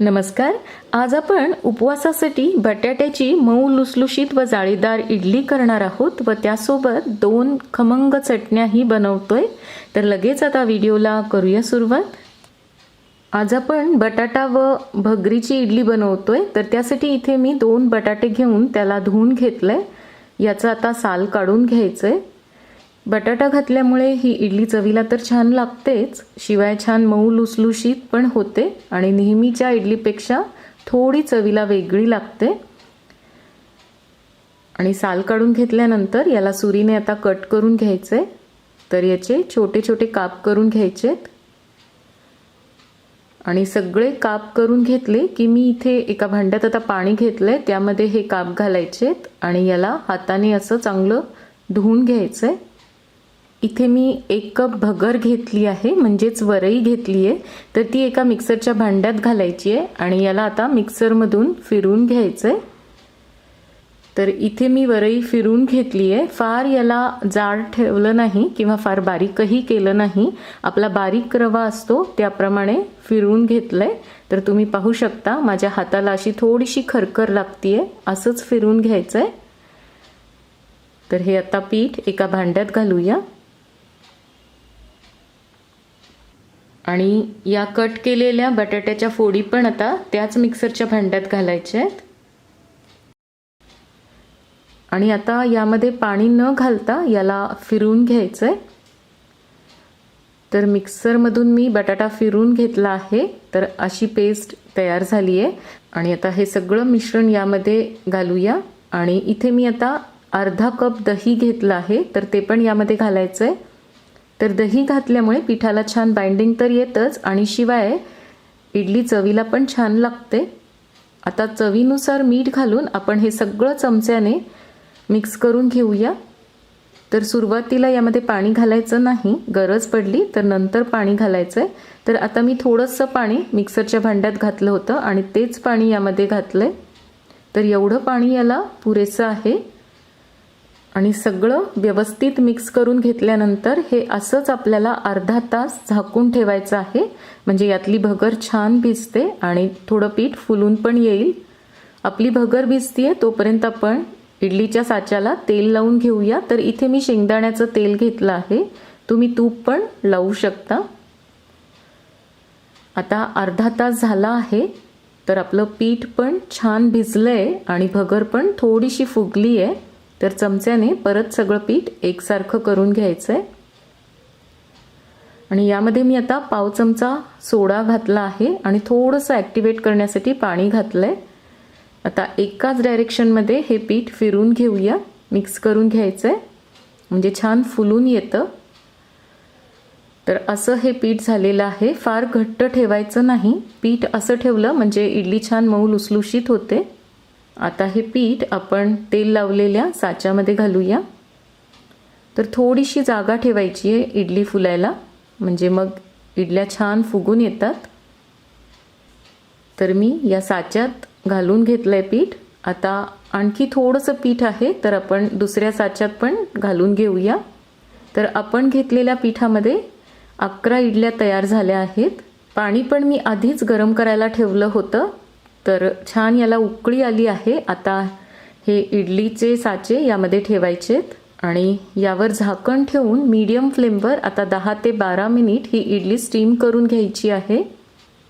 नमस्कार आज आपण उपवासासाठी बटाट्याची मऊ लुसलुशीत व जाळीदार इडली करणार आहोत व त्यासोबत दोन खमंग चटण्याही बनवतोय. तर लगेच आता व्हिडिओला करूया सुरुवात. आज आपण बटाटा व भगरीची इडली बनवतोय तर त्यासाठी इथे मी दोन बटाटे घेऊन त्याला धुवून घेतलंय. याचं आता साल काढून घ्यायचं आहे बटाटा घातल्यामुळे ही इडली चवीला तर छान लागतेच शिवाय छान मऊ लुसलुशीत पण होते आणि नेहमीच्या इडलीपेक्षा थोडी चवीला वेगळी लागते. आणि साल काढून घेतल्यानंतर याला सुरीने आता कट करून घ्यायचे. तर याचे छोटे छोटे काप करून घ्यायचेत. आणि सगळे काप करून घेतले की मी इथे एका भांड्यात आता पाणी घेतलं आहे त्यामध्ये हे काप घालायचेत आणि याला हाताने असं चांगलं धुवून घ्यायचं. आहे इथे मी एक कप भगर घेतली आहे म्हणजेच वरई घेतली आहे. तर ती एका मिक्सरच्या भांड्यात घालायची आहे आणि याला आता मिक्सरमधून फिरून घ्यायचं आहे तर इथे मी वरई फिरून घेतली आहे. फार याला जाड ठेवलं नाही किंवा फार बारीकही केलं नाही. आपला बारीक रवा असतो त्याप्रमाणे फिरून आहे तर तुम्ही पाहू शकता माझ्या हाताला अशी थोडीशी खरखर लागतीये असंच फिरून घ्यायचं आहे तर हे आता पीठ एका भांड्यात घालूया. आणि या कट केलेल्या बटाट्याच्या फोडी पण आता त्याच मिक्सरच्या भांड्यात घालायच्या आहेत. आणि आता यामध्ये पाणी न घालता याला फिरून घ्यायचं आहे तर मिक्सरमधून मी बटाटा फिरून घेतला आहे. तर अशी पेस्ट तयार झाली आहे आणि आता हे सगळं मिश्रण यामध्ये घालूया. आणि इथे मी आता अर्धा कप दही घेतलं आहे. तर ते पण यामध्ये घालायचं आहे तर दही घातल्यामुळे पिठाला छान बाइंडिंग तर येतच आणि शिवाय इडली चवीला पण छान लागते. आता चवीनुसार मीठ घालून आपण हे सगळं चमच्याने मिक्स करून घेऊया. तर सुरुवातीला यामध्ये पाणी घालायचं नाही गरज पडली तर नंतर पाणी घालायचं आहे तर आता मी थोडंसं पाणी मिक्सरच्या भांड्यात घातलं होतं आणि तेच पाणी यामध्ये घातलं आहे तर एवढं पाणी याला पुरेसं आहे. आणि सगळं व्यवस्थित मिक्स करून घेतल्यानंतर हे असंच आपल्याला अर्धा तास झाकून ठेवायचं आहे. म्हणजे यातली भगर छान भिजते आणि थोडं पीठ फुलून पण येईल. आपली भगर भिजतीये तोपर्यंत आपण इडलीच्या साच्याला तेल लावून घेऊया. तर इथे मी शेंगदाण्याचं तेल घेतलं आहे. तुम्ही तूप पण लावू शकता. आता अर्धा तास झाला आहे. तर आपलं पीठ पण छान भिजलंय आणि भगर पण थोडीशी फुगली आहे तर चमच्याने परत सगळं पीठ एकसारखं करून घ्यायचं आहे आणि यामध्ये मी आता पाव चमचा सोडा घातला आहे आणि थोडंसं ॲक्टिवेट करण्यासाठी पाणी घातलं आहे आता एकाच डायरेक्शनमध्ये हे पीठ फिरून घेऊया मिक्स करून घ्यायचं आहे म्हणजे छान फुलून येतं. तर असं हे पीठ झालेलं आहे. फार घट्ट ठेवायचं नाही. पीठ असं ठेवलं म्हणजे इडली छान मऊ लुसलुशीत होते. आता हे पीठ आपण तेल लावलेल्या साच्यामध्ये घालूया. तर थोडीशी जागा ठेवायची आहे इडली फुलायला. म्हणजे मग इडल्या छान फुगून येतात. तर मी या साच्यात घालून घेतलं आहे पीठ. आता आणखी थोडंसं पीठ आहे तर आपण दुसऱ्या साच्यात पण घालून घेऊया. तर आपण घेतलेल्या पिठामध्ये अकरा इडल्या तयार झाल्या आहेत. पाणी पण मी आधीच गरम करायला ठेवलं होतं. तर छान याला उकळी आली आहे. आता हे इडलीचे साचे यामध्ये ठेवायचेत आणि यावर झाकण ठेवून मीडियम फ्लेमवर आता दहा ते बारा मिनिट ही इडली स्टीम करून घ्यायची आहे.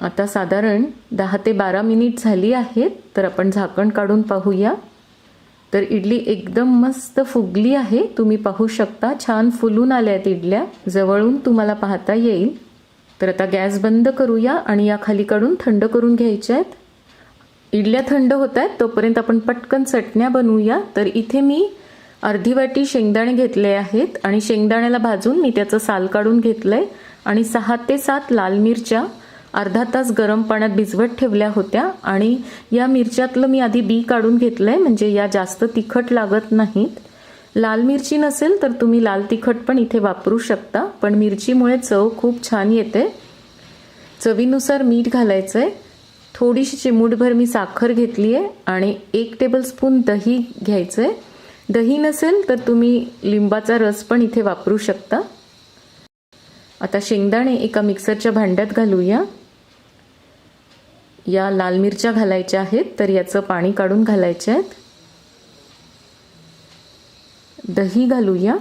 आता साधारण दहा ते बारा मिनिट झाली आहेत तर आपण झाकण काढून पाहूया. तर इडली एकदम मस्त फुगली आहे. तुम्ही पाहू शकता छान फुलून आल्या आहेत इडल्या. जवळून तुम्हाला पाहता येईल. तर आता गॅस बंद करूया आणि या खाली काढून थंड करून घ्यायच्या आहेत इडल्या थंड होत आहेत तोपर्यंत आपण पटकन चटण्या बनवूया. तर इथे मी अर्धी वाटी शेंगदाणे घेतले आहेत आणि शेंगदाण्याला भाजून मी त्याचं साल काढून घेतलं आहे आणि सहा ते सात लाल मिरच्या अर्धा तास गरम पाण्यात भिजवत ठेवल्या होत्या. आणि या मिरच्यातलं मी आधी बी काढून घेतलं आहे म्हणजे या जास्त तिखट लागत नाहीत. लाल मिरची नसेल तर तुम्ही लाल तिखट पण इथे वापरू शकता पण मिरचीमुळे चव खूप छान येते. चवीनुसार मीठ घालायचं आहे थोडीशी चिमूटभर मी साखर घेतली आहे आणि एक टेबलस्पून दही घ्यायचं आहे दही नसेल तर तुम्ही लिंबाचा रस पण इथे वापरू शकता. आता शेंगदाणे एका मिक्सरच्या भांड्यात घालूया. या लाल मिरच्या घालायच्या आहेत तर याचं पाणी काढून घालायचे आहेत. दही घालूया.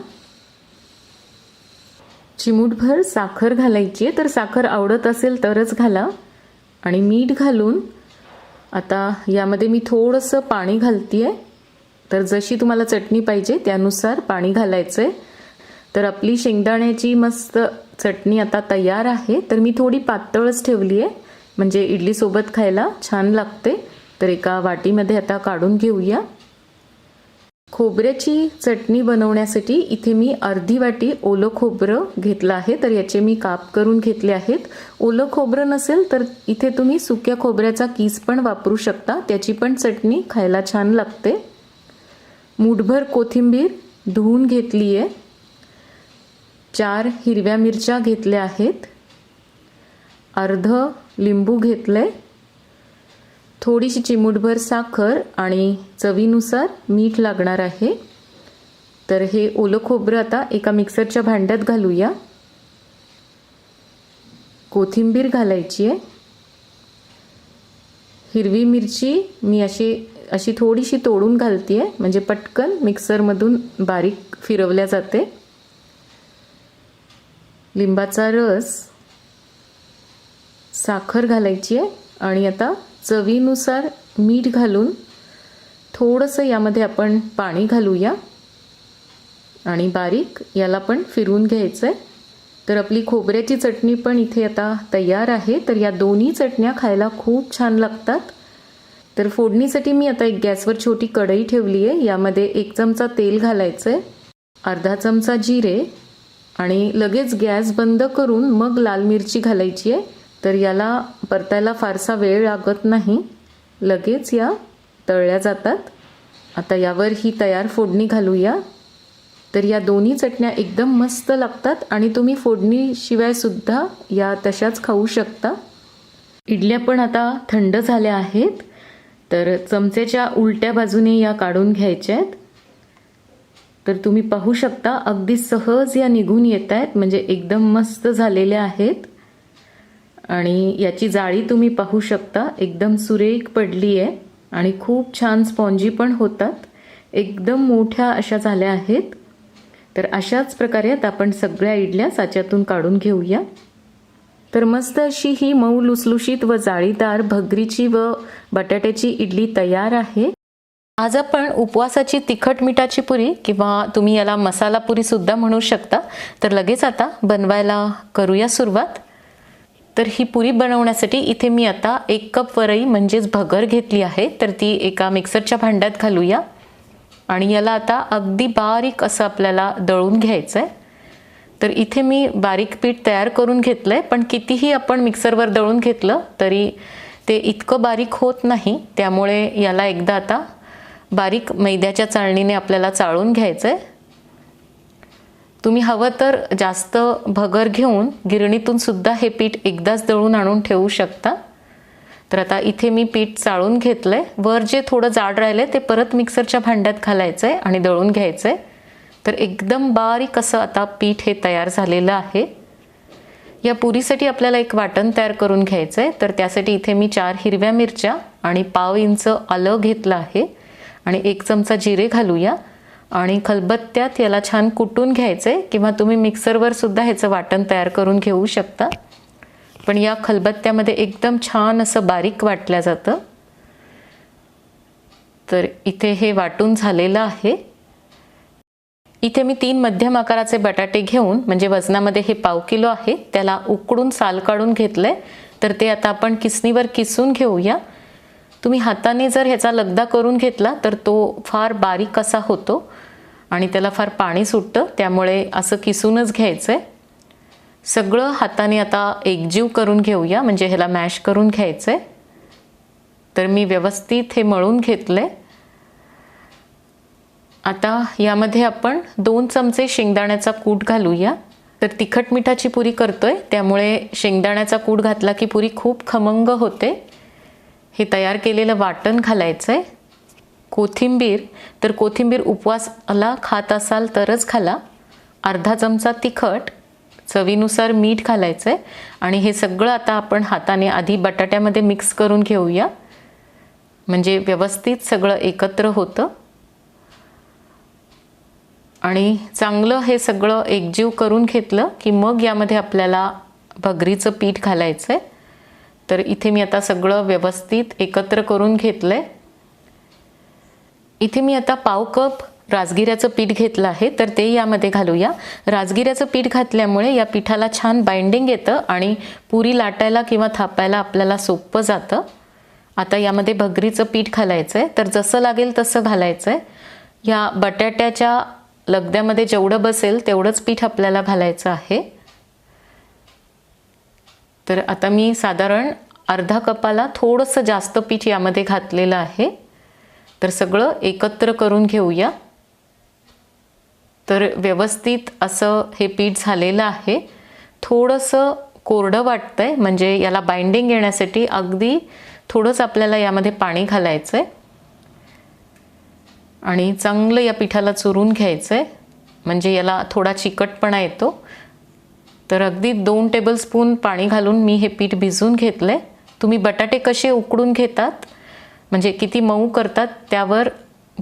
चिमूटभर साखर घालायची आहे तर साखर आवडत असेल तरच घाला. आणि मीठ घालून आता यामध्ये मी थोडंसं पाणी घालते आहे तर जशी तुम्हाला चटणी पाहिजे त्यानुसार पाणी घालायचं आहे तर आपली शेंगदाण्याची मस्त चटणी आता तयार आहे. तर मी थोडी पातळच ठेवली आहे म्हणजे इडलीसोबत खायला छान लागते. तर एका वाटीमध्ये आता काढून घेऊया. खोबऱ्याची चटणी बनवण्यासाठी इथे मी अर्धी वाटी ओलं खोबरं घेतलं आहे. तर याचे मी काप करून घेतले आहेत. ओलं खोबरं नसेल तर इथे तुम्ही सुक्या खोबऱ्याचा किस पण वापरू शकता. त्याची पण चटणी खायला छान लागते. मूठभर कोथिंबीर धुवून घेतली आहे चार हिरव्या मिरच्या घेतल्या आहेत. अर्ध लिंबू घेतलं आहे थोडीशी चिमूटभर साखर आणि चवीनुसार मीठ लागणार आहे. तर हे ओलं खोबरं आता एका मिक्सरच्या भांड्यात घालूया. कोथिंबीर घालायची आहे. हिरवी मिरची मी अशी अशी थोडीशी तोडून घालते आहे म्हणजे पटकन मिक्सरमधून बारीक फिरवल्या जाते. लिंबाचा रस साखर घालायची आहे आणि आता चवीनुसार मीठ घालून थोडंसं यामध्ये आपण पाणी घालूया. आणि बारीक याला पण फिरवून घ्यायचं आहे तर आपली खोबऱ्याची चटणी पण इथे आता तयार आहे. तर या दोन्ही चटण्या खायला खूप छान लागतात. तर फोडणीसाठी मी आता एक गॅसवर छोटी कढई ठेवली आहे यामध्ये एक चमचा तेल घालायचं आहे अर्धा चमचा जिरे. आणि लगेच गॅस बंद करून मग लाल मिरची घालायची आहे तर याला परतायला फारसा वेळ लागत नाही. लगेच या तळल्या जातात. आता यावर ही तयार फोडणी घालूया. तर या दोन्ही चटण्या एकदम मस्त लागतात आणि तुम्ही फोडणीशिवायसुद्धा या तशाच खाऊ शकता. इडल्या पण आता थंड झाल्या आहेत. तर चमच्याच्या उलट्या बाजूने या काढून घ्यायच्या आहेत. तर तुम्ही पाहू शकता अगदी सहज या निघून येत आहेत. म्हणजे एकदम मस्त झालेल्या आहेत. आणि याची जाळी तुम्ही पाहू शकता. एकदम सुरेख पडली आहे आणि खूप छान स्पॉन्जी पण होतात. एकदम मोठ्या अशा झाल्या आहेत. तर अशाच प्रकारे आता आपण सगळ्या इडल्या साच्यातून काढून घेऊया. तर मस्त अशी ही मऊ लुसलुशीत व जाळीदार भगरीची व बटाट्याची इडली तयार आहे. आज आपण उपवासाची तिखट मिठाची पुरी किंवा तुम्ही याला मसाला पुरी सुद्धा म्हणू शकता. तर लगेच आता बनवायला करूया सुरुवात. तर ही पुरी बनवण्यासाठी इथे मी आता एक कप वरई म्हणजेच भगर घेतली आहे. तर ती एका मिक्सरच्या भांड्यात घालूया. आणि याला आता अगदी बारीक असं आपल्याला दळून घ्यायचं आहे तर इथे मी बारीक पीठ तयार करून घेतलं आहे पण कितीही आपण मिक्सरवर दळून घेतलं तरी ते इतकं बारीक होत नाही. त्यामुळे याला एकदा आता बारीक मैद्याच्या चाळणीने आपल्याला चाळून घ्यायचं आहे तुम्ही हवं तर जास्त भगर घेऊन गिरणीतून सुद्धा हे पीठ एकदाच दळून आणून ठेवू शकता. तर आता इथे मी पीठ चाळून घेतलं आहे वर जे थोडं जाड राहिलं ते परत मिक्सरच्या भांड्यात घालायचं आहे आणि दळून घ्यायचं आहे तर एकदम बारीक असं आता पीठ हे तयार झालेलं आहे. या पुरीसाठी आपल्याला एक वाटण तयार करून घ्यायचं आहे तर त्यासाठी इथे मी चार हिरव्या मिरच्या आणि पाव इंच आलं घेतलं आहे. आणि एक चमचा जिरे घालूया. आणि खलबत्त्यात याला छान कुटून घ्यायचं आहे किंवा तुम्ही मिक्सरवर सुद्धा ह्याचं वाटण तयार करून घेऊ शकता. पण या खलबत्त्यामध्ये एकदम छान असं बारीक वाटलं जातं. तर इथे हे वाटून झालेलं आहे. इथे मी तीन मध्यम आकाराचे बटाटे घेऊन म्हणजे वजनामध्ये हे पाव किलो आहे त्याला उकडून साल काढून घेतलं आहे तर ते आता आपण किसणीवर किसून घेऊया. तुम्ही हाताने जर ह्याचा लगदा करून घेतला तर तो फार बारीक असा होतो. आणि त्याला फार पाणी सुटतं त्यामुळे असं किसूनच घ्यायचं आहे सगळं हाताने आता एकजीव करून घेऊया म्हणजे ह्याला मॅश करून घ्यायचं आहे तर मी व्यवस्थित हे मळून घेतलं आहे आता यामध्ये आपण दोन चमचे शेंगदाण्याचा कूट घालूया. तर तिखट मिठाची पुरी करतोय त्यामुळे शेंगदाण्याचा कूट घातला की पुरी खूप खमंग होते. हे तयार केलेलं वाटण घालायचं आहे कोथिंबीर तर कोथिंबीर उपवासाला खात असाल तरच घाला अर्धा चमचा तिखट चवीनुसार मीठ घालायचं आहे आणि हे सगळं आता आपण हाताने आधी बटाट्यामध्ये मिक्स करून घेऊया. म्हणजे व्यवस्थित सगळं एकत्र होतं. आणि चांगलं हे सगळं एकजीव करून घेतलं की मग यामध्ये आपल्याला भगरीचं पीठ घालायचं आहे तर इथे मी आता सगळं व्यवस्थित एकत्र करून घेतलं आहे इथे मी आता पाव कप राजगिऱ्याचं पीठ घेतलं आहे तर ते यामध्ये घालूया. राजगिऱ्याचं पीठ घातल्यामुळे या पिठाला छान बाइंडिंग येतं आणि पुरी लाटायला किंवा थापायला आपल्याला सोपं जातं. आता यामध्ये भगरीचं पीठ घालायचं आहे तर जसं लागेल तसं घालायचं आहे या बटाट्याच्या लगद्यामध्ये जेवढं बसेल तेवढंच पीठ आपल्याला घालायचं आहे. तर आता मी साधारण अर्धा कपाला थोडंसं जास्त पीठ यामध्ये घातलेलं आहे. तर सगळं एकत्र करून घेऊया. तर व्यवस्थित असं हे पीठ झालेलं आहे. थोडंसं कोरडं वाटतंय म्हणजे याला बाइंडिंग येण्यासाठी अगदी थोडंच आपल्याला यामध्ये पाणी घालायचं आहे आणि चांगलं या पिठाला चुरून घ्यायचं आहे म्हणजे याला थोडा चिकटपणा येतो. तर अगदी दोन टेबलस्पून पाणी घालून मी हे पीठ भिजवून घेतलं आहे तुम्ही बटाटे कसे उकडून घेतात म्हणजे किती मऊ करतात त्यावर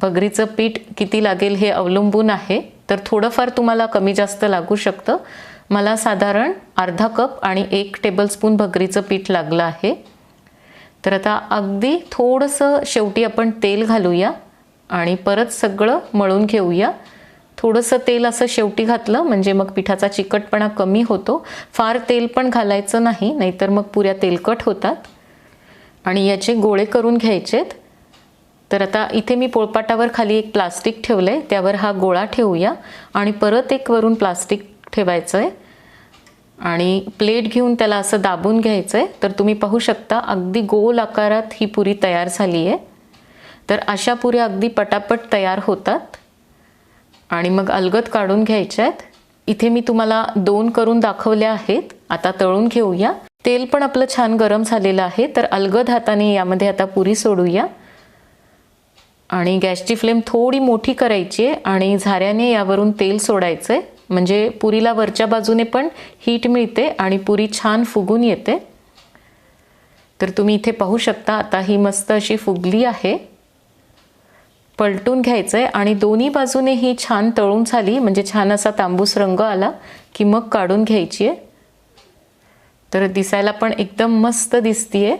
भगरीचं पीठ किती लागेल हे अवलंबून आहे. तर थोडंफार तुम्हाला कमी जास्त लागू शकतं. मला साधारण अर्धा कप आणि एक टेबलस्पून भगरीचं पीठ लागलं आहे. तर आता अगदी थोडंसं शेवटी आपण तेल घालूया आणि परत सगळं मळून घेऊया. थोडंसं तेल असं शेवटी घातलं म्हणजे मग पिठाचा चिकटपणा कमी होतो. फार तेल पण घालायचं नाही नाहीतर मग पुऱ्या तेलकट होतात. आणि याचे गोळे करून घ्यायचेत. तर आता इथे मी पोळपाटावर खाली एक प्लास्टिक ठेवलं आहे त्यावर हा गोळा ठेवूया. आणि परत एक वरून प्लास्टिक ठेवायचं आहे आणि प्लेट घेऊन त्याला असं दाबून घ्यायचं आहे तर तुम्ही पाहू शकता अगदी गोल आकारात ही पुरी तयार झाली आहे तर अशा पुऱ्या अगदी पटापट तयार होतात. आणि मग अलगद काढून घ्यायच्या आहेत इथे मी तुम्हाला दोन करून दाखवल्या आहेत. आता तळून घेऊया. तेल पण आपलं छान गरम झालेलं आहे. तर अलगद हाताने यामध्ये आता पुरी सोडूया. आणि गॅसची फ्लेम थोडी मोठी करायची आहे आणि झाऱ्याने यावरून तेल सोडायचं आहे म्हणजे पुरीला वरच्या बाजूने पण हीट मिळते आणि पुरी छान फुगून येते. तर तुम्ही इथे पाहू शकता आता ही मस्त अशी फुगली आहे. पलटून घ्यायचं आहे आणि दोन्ही बाजूने ही छान तळून झाली. म्हणजे छान असा तांबूस रंग आला की मग काढून घ्यायची आहे. तर दिसायला पण एकदम मस्त दिसतीये.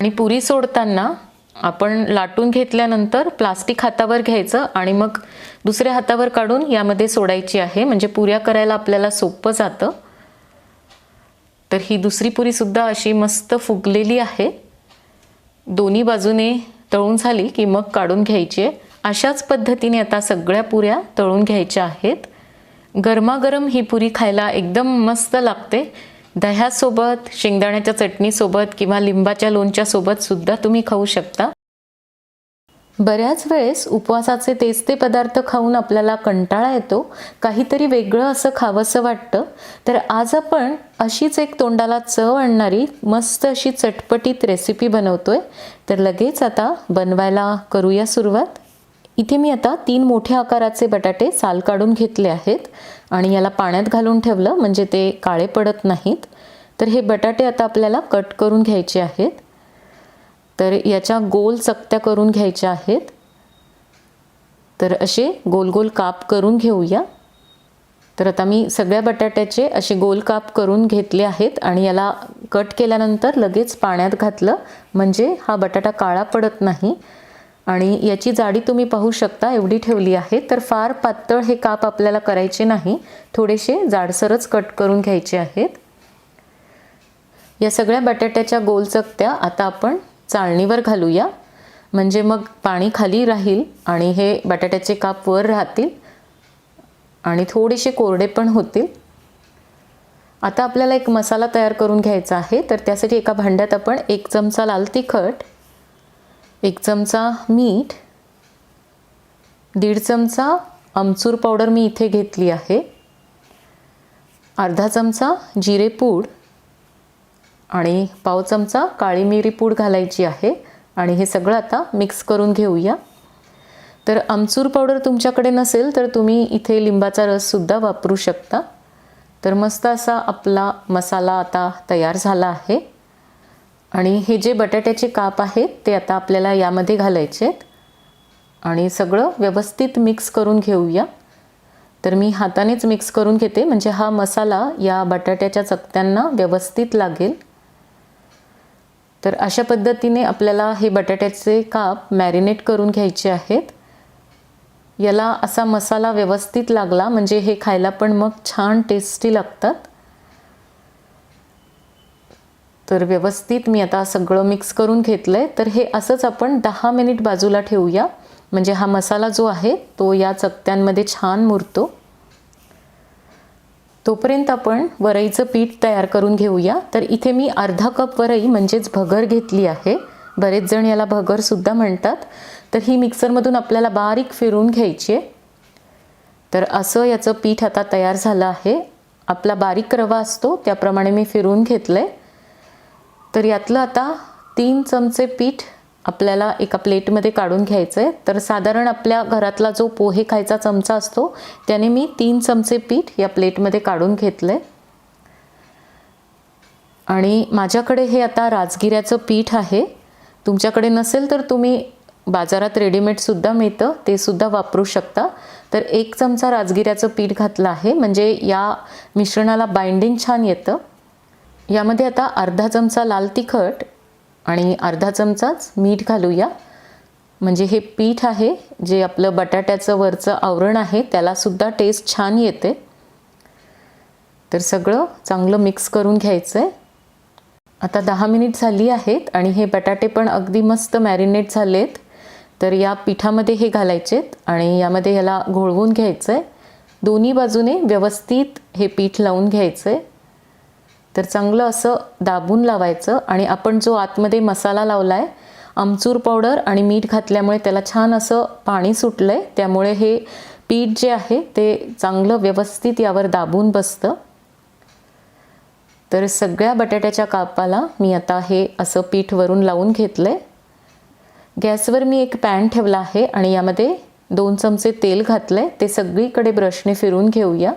आणि पुरी सोडताना आपण लाटून घेतल्यानंतर प्लास्टिक हातावर घ्यायचं आणि मग दुसऱ्या हातावर काढून यामध्ये सोडायची आहे. म्हणजे पुऱ्या करायला आपल्याला सोपं जातं. तर ही दुसरी पुरीसुद्धा अशी मस्त फुगलेली आहे. दोन्ही बाजूने तळून झाली की मग काढून घ्यायची आहे. अशाच पद्धतीने आता सगळ्या पुऱ्या तळून घ्यायच्या आहेत. गरमागरम ही पुरी खायला एकदम मस्त लागते. दह्यासोबत शेंगदाण्याच्या चटणीसोबत किंवा लिंबाच्या लोणच्यासोबत सुद्धा तुम्ही खाऊ शकता. बऱ्याच वेळेस उपवासाचे तेच ते पदार्थ खाऊन आपल्याला कंटाळा येतो. काहीतरी वेगळं असं खावंसं वाटतं. तर आज आपण अशीच एक तोंडाला चव आणणारी मस्त अशी चटपटीत रेसिपी बनवतोय. तर लगेच आता बनवायला करूया सुरुवात. इथे मी आता तीन मोठ्या आकाराचे बटाटे साल काढून घेतले आहेत आणि याला पाण्यात घालून ठेवलं म्हणजे ते काळे पडत नाहीत. तर हे बटाटे आता आपल्याला कट करून घ्यायचे आहेत. तर याच्या गोल चकत्या करून घ्यायच्या आहेत. तर असे गोल गोल काप करून घेऊया. तर आता मी सगळ्या बटाट्याचे असे गोल काप करून घेतले आहेत आणि याला कट केल्यानंतर लगेच पाण्यात घातलं म्हणजे हा बटाटा काळा पडत नाही. आणि याची जाडी तुम्ही पाहू शकता एवढी ठेवली आहे. तर फार पातळ हे काप आपल्याला करायचे नाही. थोडेसे जाडसरच कट करून घ्यायचे आहेत. या सगळ्या बटाट्याच्या गोल चकत्या आता आपण चाळणीवर घालूया. म्हणजे मग पाणी खाली राहील आणि हे बटाट्याचे काप वर राहतील आणि थोडेसे कोरडे पण होतील. आता आपल्याला एक मसाला तयार करून घ्यायचा आहे. तर त्यासाठी एका भांड्यात आपण एक चमचा लाल तिखट एक चमचा मीठ दीड चमचा आमचूर पावडर मी इथे घेतली आहे अर्धा चमचा जिरे पूड आणि पाव चमचा काळी मिरी पूड घालायची आहे आणि हे सगळं आता मिक्स करून घेऊया. तर आमचूर पावडर तुमच्याकडे नसेल तर तुम्ही इथे लिंबाचा रससुद्धा वापरू शकता. तर मस्त असा आपला मसाला आता तयार झाला आहे. आणि हे जे बटाट्याचे काप आहेत ते आता आपल्याला यामध्ये घालायचे आहेत. आणि सगळं व्यवस्थित मिक्स करून घेऊया. तर मी हातानेच मिक्स करून घेते म्हणजे हा मसाला या बटाट्याच्या चकत्यांना व्यवस्थित लागेल. तर अशा पद्धतीने आपल्याला हे बटाट्याचे काप मॅरिनेट करून घ्यायचे आहेत. याला असा मसाला व्यवस्थित लागला म्हणजे हे खायला पण मग छान टेस्टी लागतात. तर व्यवस्थित मी आता सगळं मिक्स करून घेतलं आहे तर हे असंच आपण दहा मिनिट बाजूला ठेवूया. म्हणजे हा मसाला जो आहे तो या चकत्यांमध्ये छान मुरतो. तोपर्यंत आपण वरईचं पीठ तयार करून घेऊया. तर इथे मी अर्धा कप वरई म्हणजेच भगर घेतली आहे. बरेच जण याला भगरसुद्धा म्हणतात. तर ही मिक्सरमधून आपल्याला बारीक फिरून घ्यायची आहे. तर असं याचं पीठ आता तयार झालं आहे. आपला बारीक रवा असतो त्याप्रमाणे मी फिरून घेतलं आहे तर यातलं आता तीन चमचे पीठ आपल्याला एका प्लेटमध्ये काढून घ्यायचं आहे तर साधारण आपल्या घरातला जो पोहे खायचा चमचा असतो त्याने मी तीन चमचे पीठ या प्लेटमध्ये काढून घेतलं आहे आणि माझ्याकडे हे आता राजगिऱ्याचं पीठ आहे. तुमच्याकडे नसेल तर तुम्ही बाजारात रेडीमेडसुद्धा मिळतं ते सुद्धा वापरू शकता. तर एक चमचा राजगिऱ्याचं पीठ घातलं आहे. म्हणजे या मिश्रणाला बाइंडिंग छान येतं. यामध्ये आता अर्धा चमचा लाल तिखट आणि अर्धा चमचाच मीठ घालूया. म्हणजे हे पीठ आहे जे आपलं बटाट्याचं वरचं आवरण आहे त्यालासुद्धा टेस्ट छान येते. तर सगळं चांगलं मिक्स करून घ्यायचं आहे आता दहा मिनिट झाली आहेत आणि हे बटाटे पण अगदी मस्त मॅरिनेट झालेत. तर या पिठामध्ये हे घालायचेत आणि यामध्ये ह्याला घोळवून घ्यायचं आहे दोन्ही बाजूने व्यवस्थित हे पीठ लावून घ्यायचं आहे तर चांगलं असं दाबून लावायचं आणि आपण जो आतमध्ये मसाला लावला आहे आमचूर पावडर आणि मीठ घातल्यामुळे त्याला छान असं पाणी सुटलं आहे त्यामुळे हे पीठ जे आहे ते चांगलं व्यवस्थित यावर दाबून बसतं. तर सगळ्या बटाट्याच्या कापाला मी आता हे असं पीठ वरून लावून घेतलं आहे गॅसवर मी एक पॅन ठेवला आहे आणि यामध्ये दोन चमचे तेल घातलं आहे ते सगळीकडे ब्रशने फिरून घेऊया.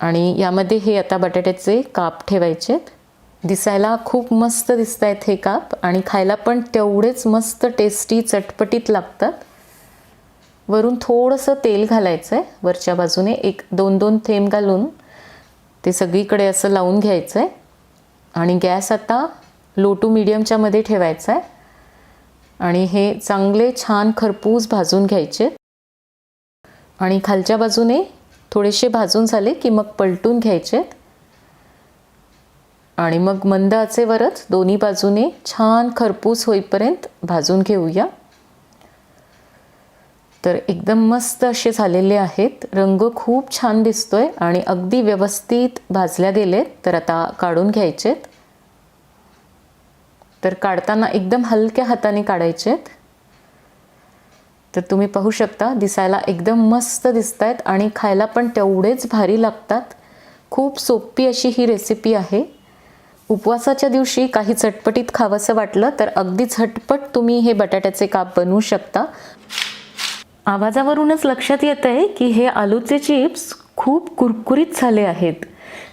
आणि यामध्ये हे आता बटाट्याचे काप ठेवायचेत दिसायला खूप मस्त दिसत आहेत हे काप आणि खायला पण तेवढेच मस्त टेस्टी चटपटीत लागतात. वरून थोडंसं तेल घालायचं आहे वरच्या बाजूने एक दोन दोन थेंब घालून ते सगळीकडे असं लावून घ्यायचं आहे आणि गॅस आता लो टू मिडियमच्यामध्ये ठेवायचा आहे आणि हे चांगले छान खरपूस भाजून घ्यायचे. आणि खालच्या बाजूने थोडेसे भाजून झाले की मग पलटून घ्यायचेत आणि मग मंद आचेवरच दोन्ही बाजूने छान खरपूस होईपर्यंत भाजून घेऊया. तर एकदम मस्त असे झालेले आहेत. रंग खूप छान दिसतोय आणि अगदी व्यवस्थित भाजल्या गेलेत. तर आता काढून घ्यायचेत. तर काढताना एकदम हलक्या हाताने काढायचेत. तर तुम्ही पाहू शकता दिसायला एकदम मस्त दिसत आहेत आणि खायला पण तेवढेच भारी लागतात. खूप सोपी अशी ही रेसिपी आहे. उपवासाच्या दिवशी काही चटपटीत खावंसं वाटलं तर अगदी झटपट तुम्ही हे बटाट्याचे काप बनवू शकता. आवाजावरूनच लक्षात येत आहे की हे आलूचे चिप्स खूप कुरकुरीत झाले आहेत.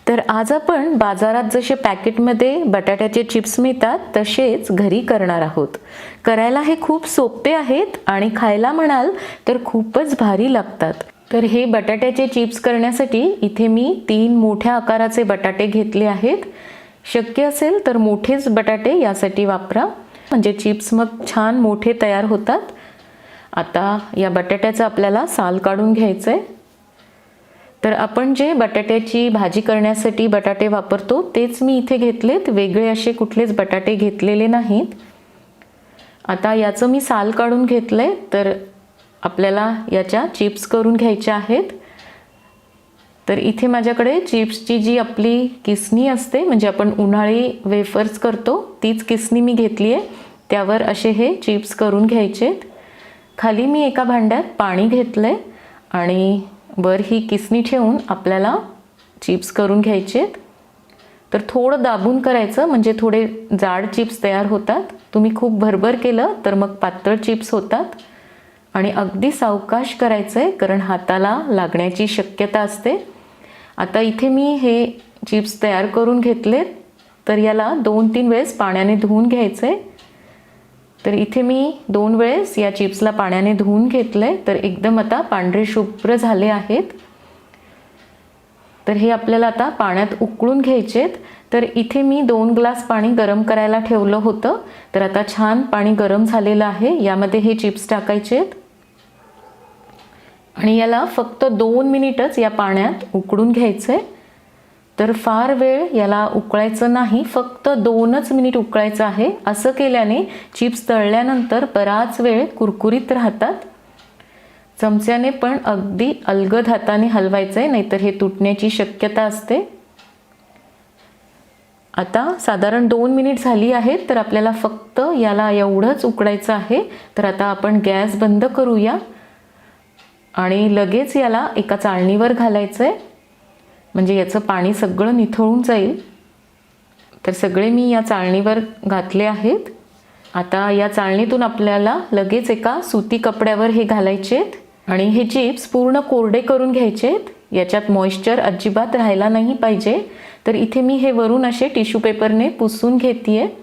तर आज आपण बाजारात जसे पॅकेटमध्ये बटाट्याचे चिप्स मिळतात तसेच घरी करणार आहोत. करायला हे खूप सोपे आहेत आणि खायला म्हणाल तर खूपच भारी लागतात. तर हे बटाट्याचे चिप्स करण्यासाठी इथे मी तीन मोठ्या आकाराचे बटाटे घेतले आहेत. शक्य असेल तर मोठेच बटाटे यासाठी वापरा. म्हणजे चिप्स मग छान मोठे तयार होतात. आता या बटाट्याचं आपल्याला साल काढून घ्यायचं आहे तर आपण जे बटाट्याची भाजी करण्यासाठी बटाटे वापरतो तेच मी इथे घेतलेत. वेगळे असे कुठलेच बटाटे घेतलेले नाहीत. आता याचं मी साल काढून घेतलं आहे तर आपल्याला याच्या चिप्स करून घ्यायच्या आहेत. तर इथे माझ्याकडे चिप्सची जी आपली किसणी असते म्हणजे आपण उन्हाळी वेफर्स करतो तीच किसणी मी घेतली आहे त्यावर असे हे चिप्स करून घ्यायचेत. खाली मी एका भांड्यात पाणी घेतलं आहे आणि वर ही किसणी ठेवून आपल्याला चिप्स करून घ्यायचे तर थोडं दाबून करायचं म्हणजे थोडे जाड चिप्स तयार होतात. तुम्ही खूप भरभर केलं तर मग पातळ चिप्स होतात. आणि अगदी सावकाश करायचं आहे कारण हाताला लागण्याची शक्यता असते. आता इथे मी हे चिप्स तयार करून घेतलेत. तर याला दोन तीन वेळेस पाण्याने धुवून घ्यायचं आहे तर इथे मी दोन वेळेस या चिप्सला पाण्याने धुवून घेतलं आहे तर एकदम आता पांढरे शुभ्र झाले आहेत. तर हे आपल्याला आता पाण्यात उकळून घ्यायचेत. तर इथे मी दोन ग्लास पाणी गरम करायला ठेवलं होतं. तर आता छान पाणी गरम झालेलं आहे. यामध्ये हे चिप्स टाकायचेत. आणि याला फक्त दोन मिनिटच या पाण्यात उकळून घ्यायचं आहे तर फार वेळ याला उकळायचं नाही फक्त दोनच मिनिट उकळायचं आहे. असं केल्याने चिप्स तळल्यानंतर बराच वेळ कुरकुरीत राहतात. चमच्याने पण अगदी अलगद हाताने हलवायचं आहे नाहीतर हे तुटण्याची शक्यता असते. आता साधारण दोन मिनिट झाली आहेत तर आपल्याला फक्त याला एवढंच उकडायचं आहे. तर आता आपण गॅस बंद करूया. आणि लगेच याला एका चाळणीवर घालायचं आहे म्हणजे याचं पाणी सगळं निथळून जाईल. तर सगळे मी या चाळणीवर घातले आहेत. आता या चाळणीतून आपल्याला लगेच एका सुती कपड्यावर हे घालायचे आहेत. आणि हे चिप्स पूर्ण कोरडे करून घ्यायचे आहेत. याच्यात मॉइश्चर अजिबात राहायला नाही पाहिजे. तर इथे मी हे वरून असे टिश्यू पेपरने पुसून घेते आहे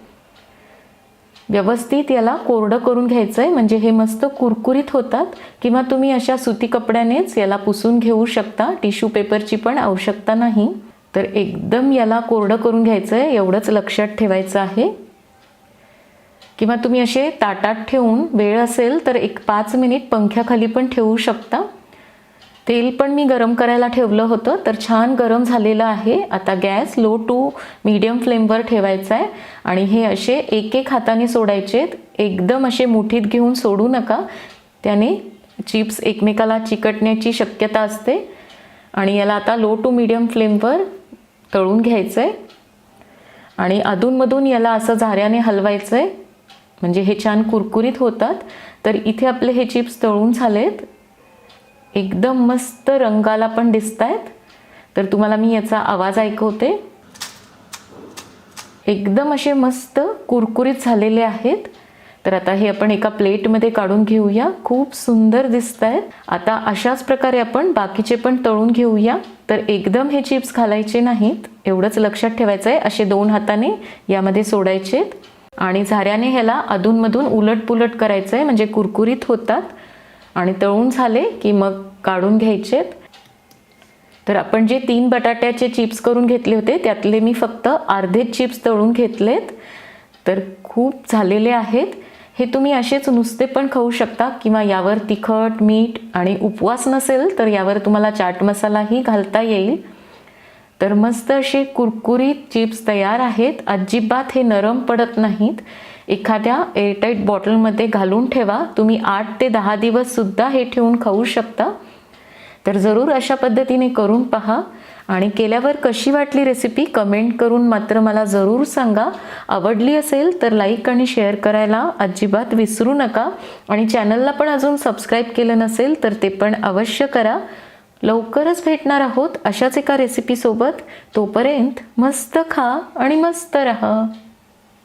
व्यवस्थित याला कोरडं करून घ्यायचं आहे म्हणजे हे मस्त कुरकुरीत होतात. किंवा तुम्ही अशा सुती कपड्यानेच याला पुसून घेऊ शकता. टिश्यू पेपरची पण आवश्यकता नाही. तर एकदम याला कोरडं करून घ्यायचं आहे एवढंच लक्षात ठेवायचं आहे. किंवा तुम्ही असे ताटात ठेवून वेळ असेल तर एक पाच मिनिट पंख्याखाली पण ठेवू शकता. तेल पण मी गरम करायला ठेवलं होतं तर छान गरम झालेलं आहे. आता गॅस लो टू मीडियम फ्लेमवर ठेवायचा आहे आणि हे असे एक एक हाताने सोडायचे एकदम असे मुठीत घेऊन सोडू नका. त्याने चिप्स एकमेकाला चिकटण्याची शक्यता असते. आणि याला आता लो टू मीडियम फ्लेमवर तळून घ्यायचं आहे आणि अधूनमधून याला असं झाऱ्याने हलवायचं आहे म्हणजे हे छान कुरकुरीत होतात. तर इथे आपले हे चिप्स तळून झालेत. एकदम मस्त रंगाला पण दिसत आहेत तर तुम्हाला मी याचा आवाज ऐकवते. एकदम असे मस्त कुरकुरीत झालेले आहेत. तर आता हे आपण एका प्लेटमध्ये काढून घेऊया. खूप सुंदर दिसत आहेत आता अशाच प्रकारे आपण बाकीचे पण तळून घेऊया. तर एकदम हे चिप्स घालायचे नाहीत. एवढंच लक्षात ठेवायचं आहे असे दोन हाताने यामध्ये सोडायचेत. आणि झाऱ्याने ह्याला अधूनमधून उलट पुलट करायचं आहे म्हणजे कुरकुरीत होतात. आणि तळून झाले की मग काढून घ्यायचेत तर आपण जे तीन बटाट्याचे चिप्स करून घेतले होते त्यातले मी फक्त अर्धे चिप्स तळून घेतलेत. तर खूप झालेले आहेत. हे तुम्ही असेच नुसते पण खाऊ शकता किंवा यावर तिखट मीठ आणि उपवास नसेल तर यावर तुम्हाला चाट मसालाही घालता येईल. तर मस्त असे कुरकुरीत चिप्स तयार आहेत. अजिबात हे नरम पडत नाहीत. एखाद्या एअरटाईट बॉटलमध्ये घालून ठेवा. तुम्ही आठ ते दहा दिवससुद्धा हे ठेवून खाऊ शकता. तर जरूर अशा पद्धतीने करून पहा. आणि केल्यावर कशी वाटली रेसिपी कमेंट करून मात्र मला जरूर सांगा. आवडली असेल तर लाईक आणि शेअर करायला अजिबात विसरू नका. आणि चॅनलला पण अजून सबस्क्राईब केलं नसेल तर ते पण अवश्य करा. लवकरच भेटणार आहोत अशाच एका रेसिपीसोबत तोपर्यंत मस्त खा आणि मस्त रहा.